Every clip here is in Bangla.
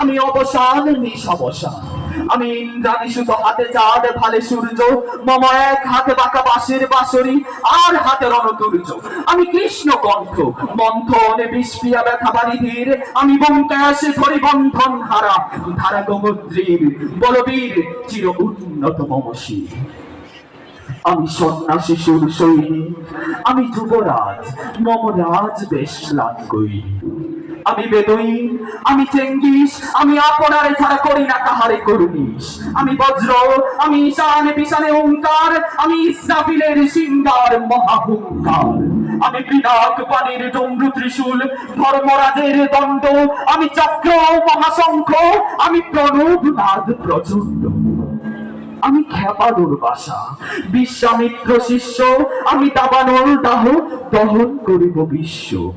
আমি অবসান নিঃসবসান আমি ইন্দ্রাণী সুতো হাতে চাঁদ ভালে সূর্য, মম এক হাতে বাঁকা বাঁশের বাঁশরি, আর হাতে রণতুর্য। আমি কৃষ্ণ কণ্ঠ মন্থনে বিস্পিয়া ব্যথা বারিধীর আমি বঙ্কাশে ধরি বন্ধন হারা ধারা গোমুদ্রীর বলবীর, চির উন্নত মমশীর আমি সন্ন্যাসী সুর সৈনিক আমি যুবরাজ মম রাজ বেশ লাঙ্গই আমি বেদইন, আমি চেঙ্গিস, আমি আপনারে ছাড়া করি না কাহারে করুনিস আমি বজ্র, আমি ঈশান বিশানে ওঙ্কার, আমি ইসরাফিলের সিঙ্গার মহাহুঙ্কার। আমি বিনাক পানির ডমরু ত্রিশূল, ধর্মরাজের দণ্ড। আমি চক্র, মহাশঙ্খ, আমি প্রণব, নাদ প্রচণ্ড আমি খেপানোর বাসা, বিশ্বামিত্র শিষ্য, আমি দাবানোর দাহ দহন করিব বিশ্ব।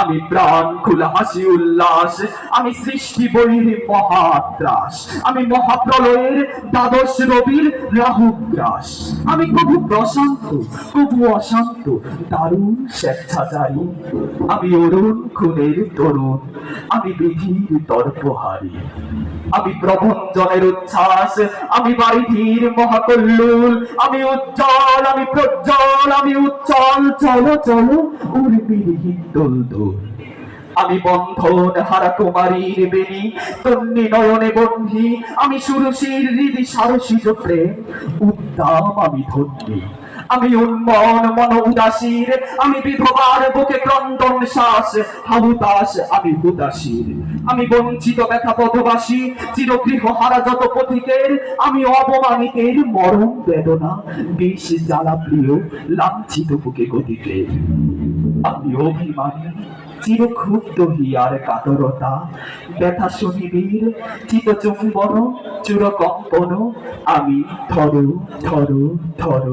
আমি প্রাণ খোলা হাসি উল্লাস, আমি সৃষ্টি বহির মহাত্রাস, আমি মহাপ্রলয়ের দ্বাদশ রবির রাহুগ্রাস। আমি কবু প্রশান্ত কবু অশান্ত, দারুণ স্বেচ্ছাচারী। আমি অরুণ খুনের তরুণ, আমি বিধির তর্পহারী আমি প্রভঞ্জনের উচ্ছ্বাস, আমি বাড়িধীর মহাকল্লুল। আমি উজ্জ্বল, আমি প্রজ্জ্বল, আমি উজ্জ্বল। চলো চলো, উর্মির হিন্দোল দোল। আমি বন্ধন হারা কুমারীর বেনি তন্নি নয়নে বন্ধি, আমি সুরসীর হৃদি সারসিজ প্রেম, উদ্দাম আমি ধন্যী, আমি উন্মন মন উদাসীর, আমি বিধবার বুকে ক্রন্দন শ্বাস হাহুতাস আমি হুদাসীর, আমি বঞ্চিত ব্যথা পথবাসী চিরগৃহ হারা যত পথিকের, আমি অপমানিতের মরম বেদনা, বিষ জ্বালা প্রিয়, লাঞ্ছিত বুকে গতিতে আমি অভিমানী চিরক্ষুব্ধ হিয়ার কাতরতা। ব্যথা শুনিবীর চিত চুম্বন চূর কম্পন আমি ধর ধর ধর,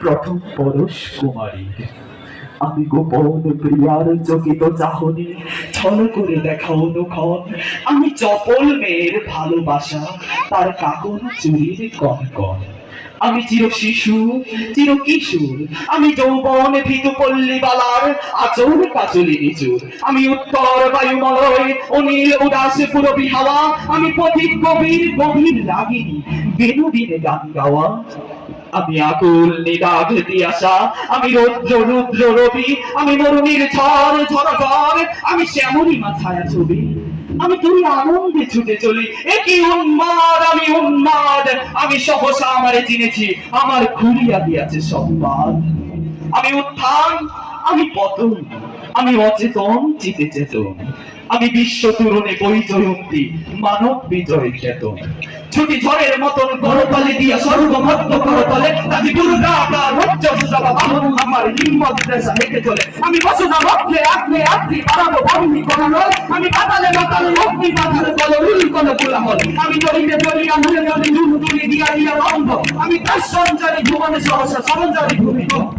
প্রথম পরশ কুমারীর। আমি গোপন প্রিয়ার চকিত চাহনি, ছল করে দেখা অনুক্ষণ আমি চপল মেয়ের ভালোবাসা, তার কাকন চুরির কনকন। আমি চির শিশু, চির কিশোর। আমি যৌবন ভীতু পল্লী বালার আচর কাচলি নিচুর। আমি উত্তর বায়ুমলয় অনিল উদাস পুরবি হাওয়া। আমি পথিক গভীর গভীর রাগিনী, বেনুদিনে গান গাওয়া। আমি আকুল নিদাঘ দিয়াশা আমি রৌদ্র রুদ্র রবি। আমি মরুণীর ঝড় ঝড় ঝড়। আমি শ্যামলী মাথায় ছবি। আমি তুই আনন্দে ছুটে চলি। এ কি উন্মাদ, আমি উন্মাদ। আমি সহসা আমারে চিনেছি, আমার খুলিয়া দিয়াছে সম্মান। আমি উত্থান, আমি পতন, আমি অচেতন, চিতে চেতন। আমি বিশ্ব তুরণে বৈজয়ন্তী মানব বিজয় চেতন। ছুটি ঝড়ের মতন করতলে দিয়া সর্বভদ্র করতলে তাজি দুর্গা রজ্জস্রবা বাহন, আমার হিম্মত দেশা হেঁটে চলে। আমি বসনা রক্ষে আত্মে আত্মি বাড়াবো বন্দি করানো আমি পাতালে পাতালে অগ্নি পাতালে বল উল কোন কোলাহল। আমি জড়িতে জড়িয়া মনে মনে নুন তুলি দিয়া দিয়া বন্ধ আমি তার সঞ্চারী ভুবনে সহসা সরঞ্জারী ভূমিকম্প।